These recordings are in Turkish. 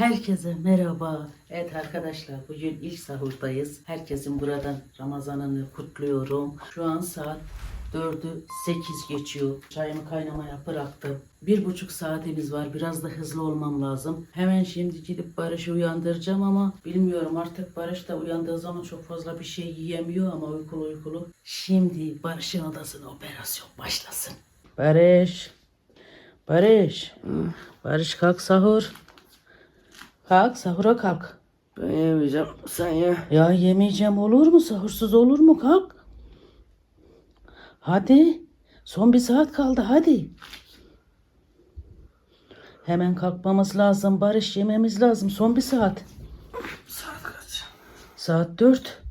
Herkese merhaba. Evet arkadaşlar bugün ilk sahurdayız. Herkesin buradan Ramazan'ını kutluyorum. Şu an saat 4'ü 8 geçiyor. Çayımı kaynamaya bıraktım. Bir buçuk saatimiz var. Biraz da hızlı olmam lazım. Hemen şimdi gidip Barış'ı uyandıracağım ama bilmiyorum artık Barış da uyandığı zaman çok fazla bir şey yiyemiyor ama uykulu uykulu. Şimdi Barış'ın odasına operasyon başlasın. Barış. Barış. Barış kalk sahur. Kalk sahura kalk. Ben yemeyeceğim. Sen ye. Ya yemeyeceğim olur mu? Sahursuz olur mu? Kalk. Hadi. Son bir saat kaldı hadi. Hemen kalkmamız lazım. Barış yememiz lazım. Son bir saat. Saat kaç? Saat dört.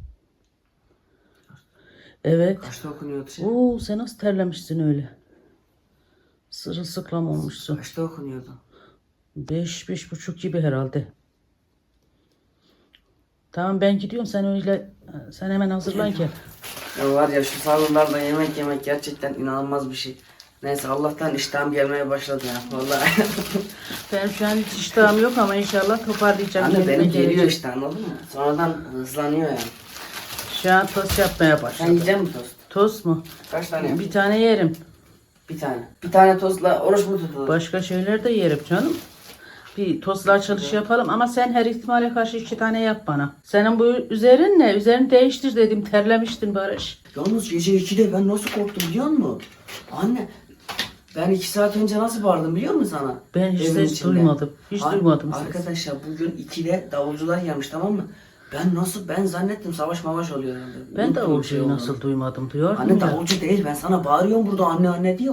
Evet. Kaçta okunuyordu şey? Oo, sen nasıl terlemişsin öyle? Sırılsıklam olmuşsun. Kaçta okunuyordu? Beş, beş buçuk gibi herhalde. Tamam ben gidiyorum sen öyle sen hemen hazırlan ki. Ya var ya şu salonlarda yemek yemek gerçekten inanılmaz bir şey. Neyse Allah'tan iştahım gelmeye başladı ya. Vallahi. Benim şu an hiç iştahım yok ama inşallah toparlayacağım. Anne benim geliyor gelecek. işte anladın mı? Sonradan hızlanıyor yani. Şu an tost yapmaya Sen başladım. yiyecek misin tost? Tost mu? Kaç tane? Bir, Bir tane yerim. bir tane. Bir tane tostla oruç mu tutulur? Başka şeyler de yerim canım. Bir tostla açılış yapalım ama sen her ihtimale karşı iki tane yap bana. Senin bu üzerin ne? Üzerini değiştir dedim. Terlemiştin Barış. Yalnız gece 2'de ben nasıl korktum biliyor musun? Anne ben 2 saat önce nasıl bağırdım biliyor musun sana? Ben hiç Evin ses içinde. duymadım. Hiç Ar- duymadım ses. Arkadaşlar bugün 2'de davulcular gelmiş tamam mı? Ben nasıl ben zannettim savaş mavaş oluyor herhalde. Ben Unuttum bir davulcuyu şey olduğunu. nasıl duymadım diyordum Anne davulcu değil ben sana bağırıyorum burada anne anne diye.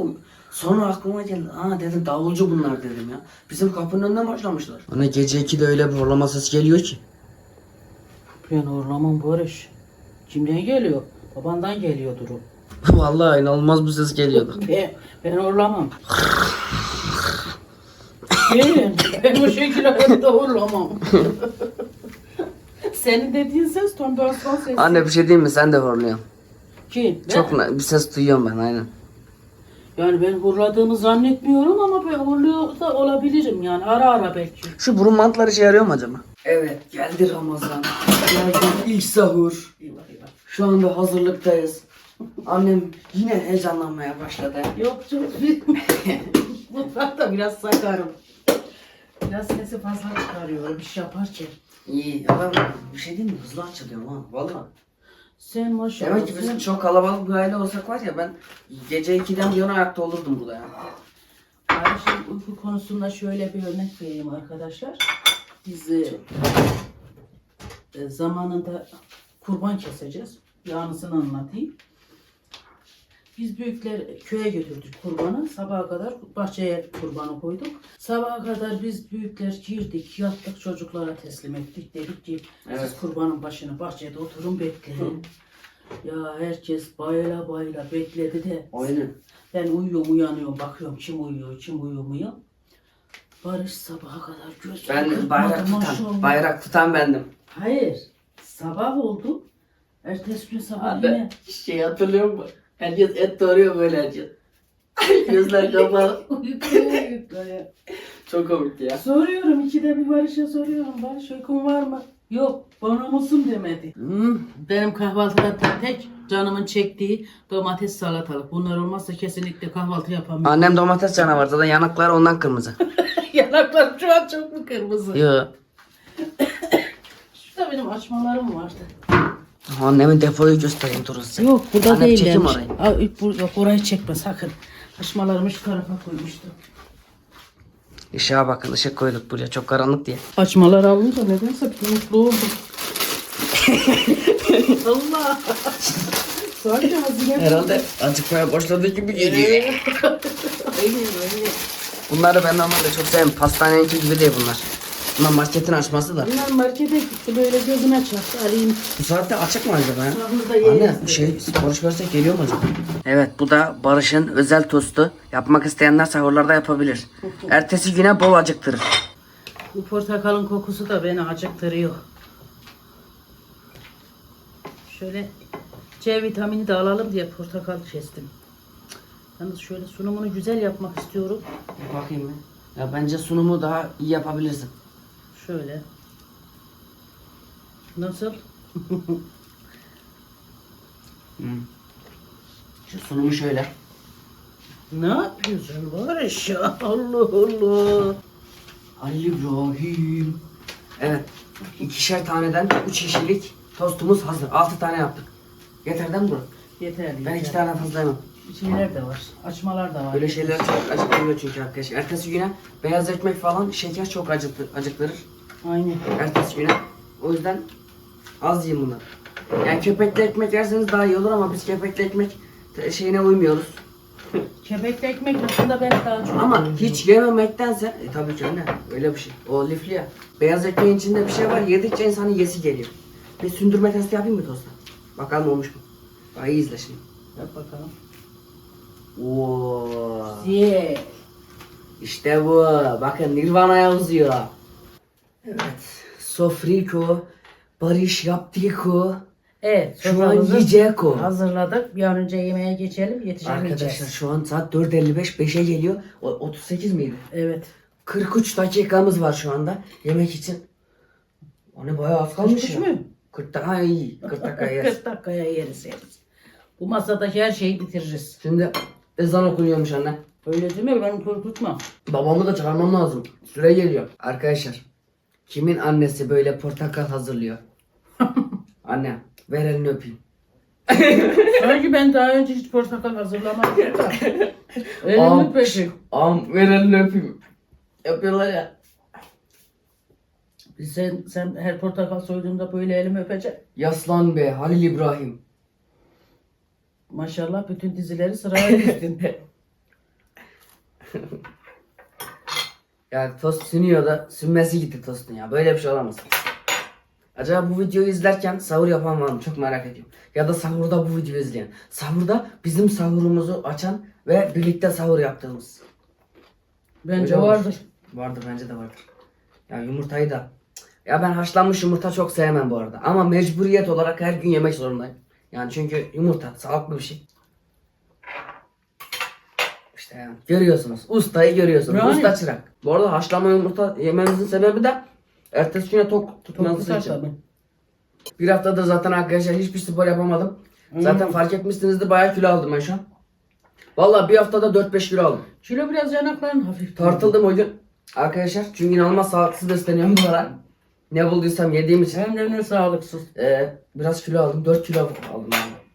Sonra aklıma geldi. Aa dedim davulcu bunlar dedim ya. Bizim kapının önünden başlamışlar. Anne gece 2'de öyle bir horlama sesi geliyor ki. Ben horlamam Barış. Kimden geliyor? Babandan geliyor durum. Vallahi inanılmaz bir ses geliyordu. Ben, ben horlamam. ben, ben o şekilde hayatta horlamam. Senin dediğin ses tam bir aslan sesi. Anne bir şey diyeyim mi sen de horluyorsun. Kim? Ben- Çok na- bir ses duyuyorum ben aynen. Yani ben horladığımı zannetmiyorum ama ben horluyor da olabilirim yani ara ara belki. Şu burun mantları işe yarıyor mu acaba? Evet geldi Ramazan. Geldi ilk sahur. Eyvah eyvah. Şu anda hazırlıktayız. Annem yine heyecanlanmaya başladı. Yok büyük. Mutfakta biraz sakarım. Biraz sesi fazla çıkarıyorum. Bir şey yapar ki. İyi ya ben bir şey diyeyim mi? Hızlı açılıyorum ha. Valla. Sen maşallah. Demek ki biz sen- çok kalabalık bir aile olsak var ya ben gece 2'den bir yana ayakta olurdum burada ya. Ayşe'nin uyku konusunda şöyle bir örnek vereyim arkadaşlar. Biz e, e, zamanında kurban keseceğiz. Yağınısını anlatayım. Biz büyükler köye götürdük kurbanı. Sabaha kadar bahçeye kurbanı koyduk. Sabaha kadar biz büyükler girdik, yattık çocuklara teslim ettik. Dedik ki Evet. siz kurbanın başına bahçede oturun bekleyin. Ya herkes bayıla bayıla bekledi de Aynen. ben uyuyorum uyanıyorum bakıyorum kim uyuyor kim uyumuyor. Barış sabaha kadar göz Ben bayrak tutan, maşallah. bayrak tutan bendim. Hayır sabah oldu. Ertesi gün sabah Abi yine şey hatırlıyor musun? Herkes et doğruyor böyle herkes. Gözler kapalı. uykuya uykuya. Çok komik ya. Soruyorum ikide bir Barış'a soruyorum. Barış uykun var mı? Yok bana mısın demedi. Hmm, benim kahvaltıda tek canımın çektiği domates salatalık. Bunlar olmazsa kesinlikle kahvaltı yapamıyorum. Annem domates canavarı zaten yanakları ondan kırmızı. Yanaklarım şu an çok mu kırmızı? Yo. Şurada benim açmalarım vardı. Annemin depoyu göstereyim durun size. Yok burada Annem değil demiş. orayı. Ay, bur- yok orayı çekme sakın. Açmalarımı şu tarafa koymuştum. Işığa bakın ışık koyduk buraya çok karanlık diye. Açmalar alınca nedense bir mutlu oldum. Allah. Sanki hazine. Herhalde acıkmaya başladığı gibi geliyor. Bunları ben normalde çok severim. Pastaneninki gibi değil bunlar. Bunlar marketin açması da. Bunlar markete gitti böyle gözüne çarptı alayım. Bu saatte açık mı acaba ya? Şurada yeriz Anne dedi. şey sipariş versek geliyor mu acaba? Evet bu da Barış'ın özel tostu. Yapmak isteyenler sahurlarda yapabilir. Ertesi güne bol acıktırır. Bu portakalın kokusu da beni acıktırıyor. Şöyle C vitamini de alalım diye portakal kestim. Yalnız şöyle sunumunu güzel yapmak istiyorum. Bakayım mı? Ya bence sunumu daha iyi yapabilirsin. Şöyle. Nasıl? Şu sunumu şöyle. Ne yapıyorsun Barış? Allah Allah. Halil İbrahim. Evet. ikişer taneden üç kişilik tostumuz hazır. Altı tane yaptık. Yeter değil mi bu? Yeterli. Ben iki tane fazla yemem. Şeyler de var. Açmalar da var. Böyle şeyler çok acıktırıyor çünkü arkadaşlar. Ertesi güne beyaz ekmek falan şeker çok acıktı, acıktırır. Aynen. Ertesi güne. O yüzden az yiyin bunları. Yani köpekli ekmek yerseniz daha iyi olur ama biz köpekli ekmek şeyine uymuyoruz. Kepekli ekmek aslında ben daha çok Ama hiç yememektense e, tabii ki anne öyle bir şey. O lifli ya. Beyaz ekmeğin içinde bir şey var. Yedikçe insanın yesi geliyor. Bir sündürme testi yapayım mı tosta? Bakalım olmuş mu? Bak iyi izle şimdi. Yap bakalım. Oo. İşte bu. Bakın Nirvana'ya uzuyor. Evet. Sofriko. Barış yaptiko. Evet. Şu an soframızı yiyecek o. Hazırladık. Bir an önce yemeğe geçelim. Yetişemeyeceğiz. Arkadaşlar şu an saat 4.55 5'e geliyor. O, 38 miydi? Evet. 43 dakikamız var şu anda yemek için. O ne bayağı az kalmış Kaçmış ya. mı? 40 dakika iyi. 40 dakika yeriz. 40 dakikaya yeriz yeriz. Bu masadaki her şeyi bitiririz. Şimdi ezan okunuyormuş anne. Öyle değil mi? Ben korkutma. Babamı da çağırmam lazım. Süre geliyor. Arkadaşlar kimin annesi böyle portakal hazırlıyor? Anne ver elini öpeyim. Sanki ben daha önce hiç portakal hazırlamadım da. Elimi Am, am ver elini öpeyim. Yapıyorlar ya. Sen, sen her portakal soyduğunda böyle elimi öpeceksin. Yaslan be Halil İbrahim. Maşallah bütün dizileri sıraya dizdin. Ya tost sünüyor da sünmesi gitti tostun ya. Böyle bir şey olamaz. Acaba bu videoyu izlerken sahur yapan var mı? Çok merak ediyorum. Ya da sahurda bu videoyu izleyen. Sahurda bizim sahurumuzu açan ve birlikte sahur yaptığımız. Bence Öyle olur. vardır. Vardır bence de vardır. Ya yumurtayı da. Ya ben haşlanmış yumurta çok sevmem bu arada. Ama mecburiyet olarak her gün yemek zorundayım. Yani çünkü yumurta sağlıklı bir şey. İşte yani görüyorsunuz. Ustayı görüyorsunuz. Yani. Usta çırak. Bu arada haşlama yumurta yememizin sebebi de ertesi güne tok tutmanızı için. tabii. Bir haftadır zaten arkadaşlar hiçbir spor yapamadım. Zaten fark etmişsinizdir bayağı kilo aldım ben şu an. Vallahi bir haftada 4-5 kilo aldım. Kilo biraz yanakların hafif. Tartıldım o gün. Arkadaşlar çünkü inanılmaz sağlıksız besleniyorum bu ara. Ne bulduysam yediğim için. Hem de ne sağlıksız. Ee, biraz kilo aldım. 4 kilo aldım yani.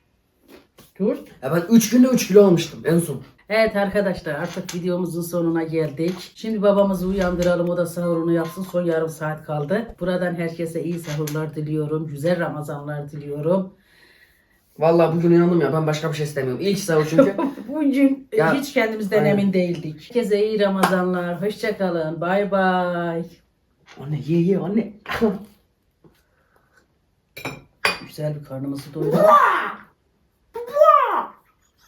Dur. Ya ben 3 günde 3 kilo almıştım en son. Evet arkadaşlar artık videomuzun sonuna geldik. Şimdi babamızı uyandıralım o da sahurunu yapsın. Son yarım saat kaldı. Buradan herkese iyi sahurlar diliyorum. Güzel Ramazanlar diliyorum. Vallahi bugün inandım ya ben başka bir şey istemiyorum. İlk sahur çünkü. Bugün Ya, hiç kendimizden aynen. emin değildik. Herkese iyi Ramazanlar. Hoşçakalın. Bay bay. anne ye ye anne. Güzel bir karnımızı doyuralım.